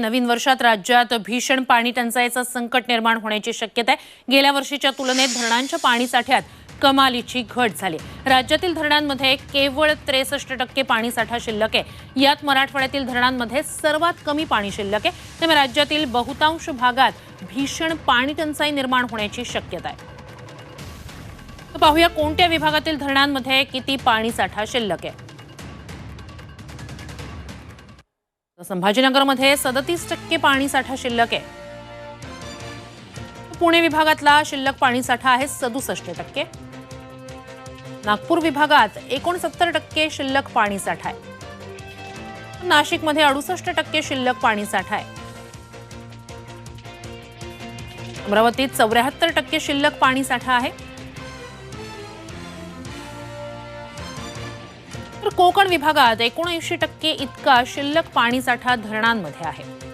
नवीन वर्षात राज्यात भीषण पाणी टंचाईचं संकट निर्माण होण्याची शक्यता आहे. गेल्या वर्षीच्या तुलनेत धरणांच्या पाणीसाठ्यात कमालीची घट झाली. राज्यातील धरणांमध्ये केवळ त्रेसष्ट टक्के पाणीसाठा शिल्लक आहे. यात मराठवाड्यातील धरणांमध्ये सर्वात कमी पाणी शिल्लक आहे. त्यामुळे राज्यातील बहुतांश भागात भीषण पाणी टंचाई निर्माण होण्याची शक्यता आहे. पाहूया कोणत्या विभागातील धरणांमध्ये किती पाणीसाठा शिल्लक आहे. संभाजीनगरमध्ये सदतीस टक्के पाणीसाठा शिल्लक आहे. पुणे विभागातला शिल्लक पाणीसाठा आहे सदुसष्ट टक्के. नागपूर विभागात एकोणसत्तर टक्के शिल्लक पाणीसाठा आहे. नाशिकमध्ये अडुसष्ट टक्के शिल्लक पाणीसाठा आहे. अमरावतीत चौऱ्याहत्तर टक्के शिल्लक पाणीसाठा आहे. तर कोकण विभागात एकोणऐंशी टक्के इतका शिल्लक पाणीसाठा धरणांमध्ये आहे.